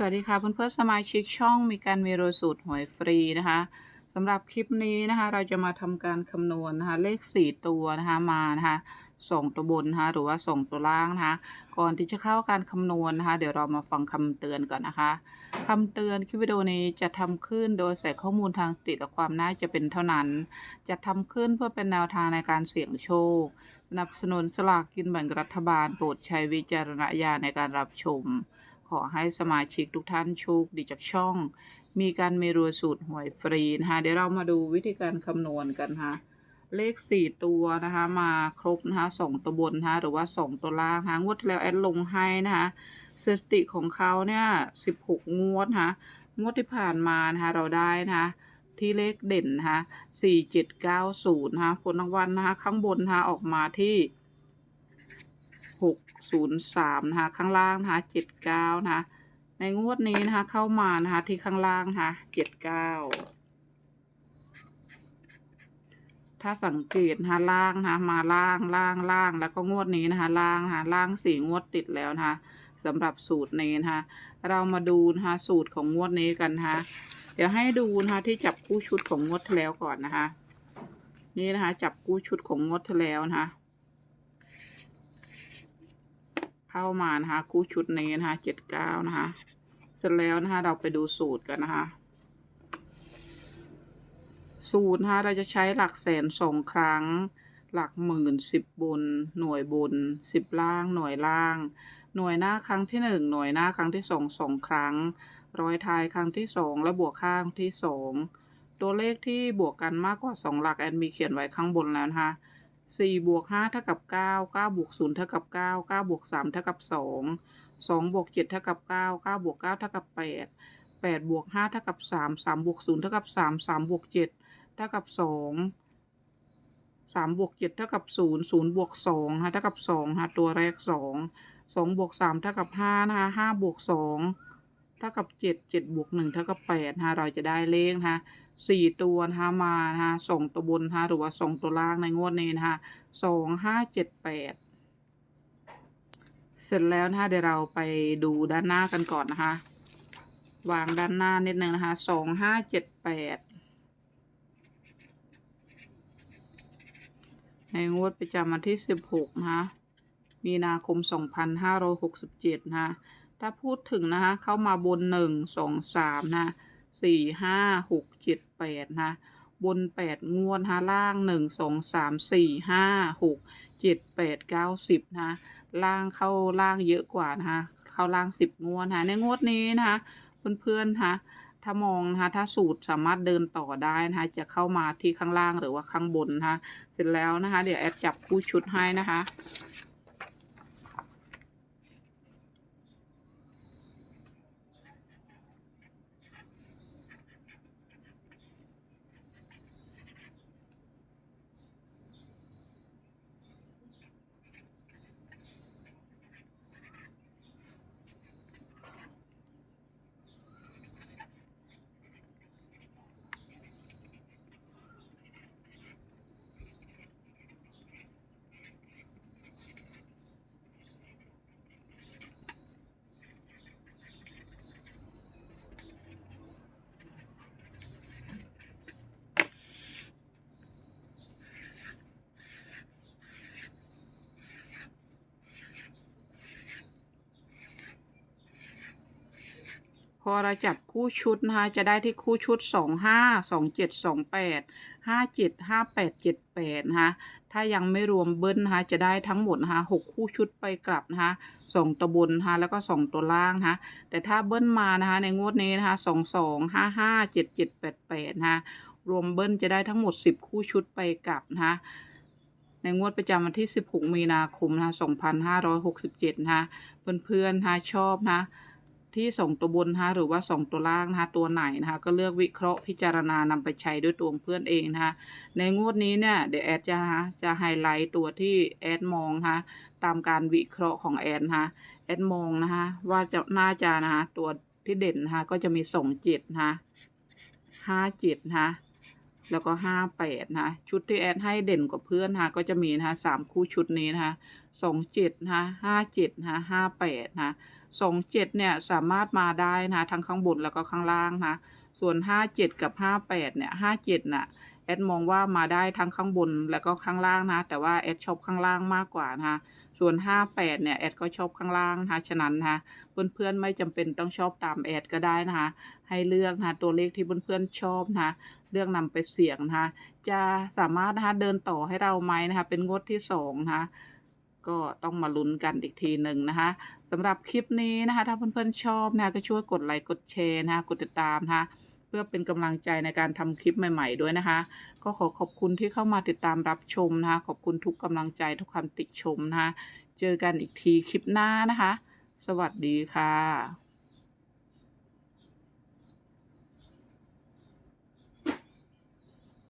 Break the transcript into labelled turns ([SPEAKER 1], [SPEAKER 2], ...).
[SPEAKER 1] สวัสดีค่ะเพื่อนๆสมาชิกช่องมีการมีโรสูตรหวยฟรีนะคะสำหรับคลิปนี้นะคะ เราจะมาทำการคำนวณนะคะเลข 4 ตัวนะคะมานะคะส่งตัวบนนะคะหรือว่าส่งตัวล่างนะคะ ก่อนที่จะเข้าการคำนวณนะคะ เดี๋ยวเรามาฟังคำเตือนก่อนนะคะคำเตือนคลิปวิดีโอนี้จะทำขึ้นโดยใส่ข้อมูลทางสติและความน่าจะเป็นเท่านั้น จะทำขึ้นเพื่อเป็นแนวทางในการเสี่ยงโชค สนับสนุนสลากกินแบ่งรัฐบาลโปรดใช้วิจารณญาณในการรับชม ขอให้สมาชิกทุกท่านโชคดีจากช่อง มีการเมรัวสูตรหวยฟรีนะคะเดี๋ยวเรามาดูวิธีการคำนวณกันนะคะเลขสี่ตัวนะคะมาครบนะคะสองตัวบนนะคะหรือว่าสองตัวล่างนะคะงวดที่แล้วแอดลงให้นะคะสถิติของเขาเนี่ยสิบหกงวดนะคะงวดที่ผ่านมานะคะเราได้นะคะที่เลขเด่นนะคะสี่เจ็ดเก้าศูนย์นะคะผลรางวัลนะคะข้างบนนะคะออกมาที่ หกศูนย์สามนะคะข้างล่างนะคะเจ็ดเก้านะคะในงวดนี้นะคะเข้ามานะคะที่ข้างล่างนะคะเจ็ดเก้าถ้าสังเกตนะคะล่างนะคะมาล่างล่างล่างแล้วก็งวดนี้นะคะล่างนะคะล่างสี่งวดติดแล้วนะคะสำหรับสูตรนี้นะคะเรามาดูนะคะสูตรของงวดนี้กันนะคะเดี๋ยวให้ดูนะคะที่จับคู่ชุดของงวดที่แล้วก่อนนะคะนี่นะคะจับคู่ชุดของงวดที่แล้วนะคะ เข้ามานะคะ คู่ชุดนี้นะคะเจ็ดเก้านะคะ เสร็จแล้วนะคะ เราไปดูสูตรกันนะคะ สูตรนะคะเราจะใช้หลักแสนสองครั้ง หลักหมื่นสิบบนหน่วยบนสิบล่าง หน่วยล่าง หน่วยหน้าครั้งที่หนึ่งหน่วยหน้าครั้งที่สองสองครั้ง ร้อยท้ายครั้งที่สองและบวกข้างที่สองตัวเลขที่บวกกันมากกว่าสองหลักแอนมีเขียนไว้ข้างบนแล้วนะคะ สี่บวกห้าเท่ากับเก้าเก้าบวกศูนย์เท่ากับเก้าเก้าบวกสามเท่ากับสองสองบวกเจ็ดเท่ากับเก้าเก้าบวกเก้าเท่ากับแปดแปดบวกห้าเท่ากับสามสามบวกศูนย์เท่ากับสามสามบวกเจ็ดเท่ากับสองสามบวกเจ็ดเท่ากับศูนย์ศูนย์บวกสองฮะเท่ากับสองฮะตัวแรกสองสองบวกสามเท่ากับห้านะคะห้าบวกสอง เท่ากับเจ็ดเจ็ดบวกหนึ่งเท่ากับแปดนะคะเราจะได้เลขนะคะสี่ตัวนะคะมานะคะสองตัวบนนะคะหรือว่าสองตัวล่างในงวดนี้นะคะสองห้าเจ็ดแปดเสร็จแล้วนะคะเดี๋ยวเราไปดูด้านหน้ากันก่อนนะคะ วางด้านหน้านิดนึงนะคะสองห้าเจ็ดแปดในงวดประจำวันที่สิบหกนะคะมีนาคมสองพันห้าร้อยหกสิบเจ็ดนะคะ ถ้าพูดถึงนะคะเข้ามาบนหนึ่งสองสามนะสี่ห้าหกเจ็ดแปดนะบนแปดงวดนะล่างหนึ่งสองสามสี่ห้าหกเจ็ดแปดเก้าสิบนะล่างเข้าล่างเยอะกว่านะคะเข้าล่างสิบงวดนะคะในงวดนี้นะคะเพื่อนๆนะคะถ้ามองนะคะถ้าสูตรสามารถเดินต่อได้นะคะจะเข้ามาที่ข้างล่างหรือว่าข้างบนนะคะเสร็จแล้วนะคะ เดี๋ยวแอดจับคู่ชุดให้นะคะ อเราจับคู่ชุดนะคะ จะได้ที่คู่ชุดสองห้าสองเจ็ดสองแปดห้าเจ็ดห้าแปดเจ็ดแปดนะคะ ถ้ายังไม่รวมเบิ้ลนะคะ จะได้ทั้งหมดนะคะหกคู่ชุดไปกลับนะคะสองตัวบนนะคะ แล้วก็สองตัวล่างนะคะ แต่ถ้าเบิ้ลมานะคะ ในงวดนี้นะคะสองสองห้าห้าเจ็ดเจ็ดแปดแปดนะคะ รวมเบิ้ลจะได้ทั้งหมดสิบคู่ชุดไปกลับนะคะในงวดประจำวันที่ 16 มีนาคมนะคะ2567 นะคะ เพื่อนๆนะคะชอบนะะ ที่ส่งตัวบนนะคะหรือว่าส่งตัวล่างนะคะตัวไหนนะคะก็เลือกวิเคราะห์พิจารณานำไปใช้ด้วยตัวเพื่อนเองนะคะในงวดนี้เนี่ยเดี๋ยวแอดจะนะจะไฮไลท์ตัวที่แอดมองนะคะตามการวิเคราะห์ของแอดนะคะแอดมองนะคะว่าจะน่าจะนะคะตัวที่เด่นนะคะก็จะมีสองเจ็ดนะคะห้าเจ็ดนะคะแล้วก็ห้าแปดนะคะชุดที่แอดให้เด่นกว่าเพื่อนนะคะก็จะมีนะคะสามคู่ชุดนี้นะคะ สองเจ็ดนะห้าเจ็ดนะห้าแปดนะคะ27เนี่ยสามารถมาได้นะทั้งข้างบนแล้วก็ข้างล่างนะส่วน57กับ58เนี่ย57น่ะแอดมองว่ามาได้ทั้งข้างบนแล้วก็ข้างล่างนะ แต่ว่าแอดชอบข้างล่างมากกว่านะคะส่วน 58 เนี่ยแอดก็ชอบข้างล่างนะคะฉะนั้นนะคะเพื่อนๆไม่จำเป็นต้องชอบตามแอดก็ได้นะคะให้เลือกนะตัวเลขที่เพื่อนๆชอบนะเลือกนำไปเสี่ยงนะคะจะสามารถนะคะเดินต่อให้เราไหมนะคะเป็นงวดที่สองนะคะ ก็ต้องมาลุ้นกันอีกทีหนึ่งนะคะสำหรับคลิปนี้นะคะ ถ้าเพื่อนๆชอบนะคะก็ช่วยกดไลค์กดแชร์นะคะกดติดตามนะคะเพื่อเป็นกำลังใจในการทำคลิปใหม่ ๆ ด้วยนะคะ ก็ขอขอบคุณที่เข้ามาติดตามรับชมนะคะ ขอบคุณทุกกำลังใจทุกคำติชมนะคะ เจอกันอีกทีคลิปหน้านะคะ สวัสดีค่ะ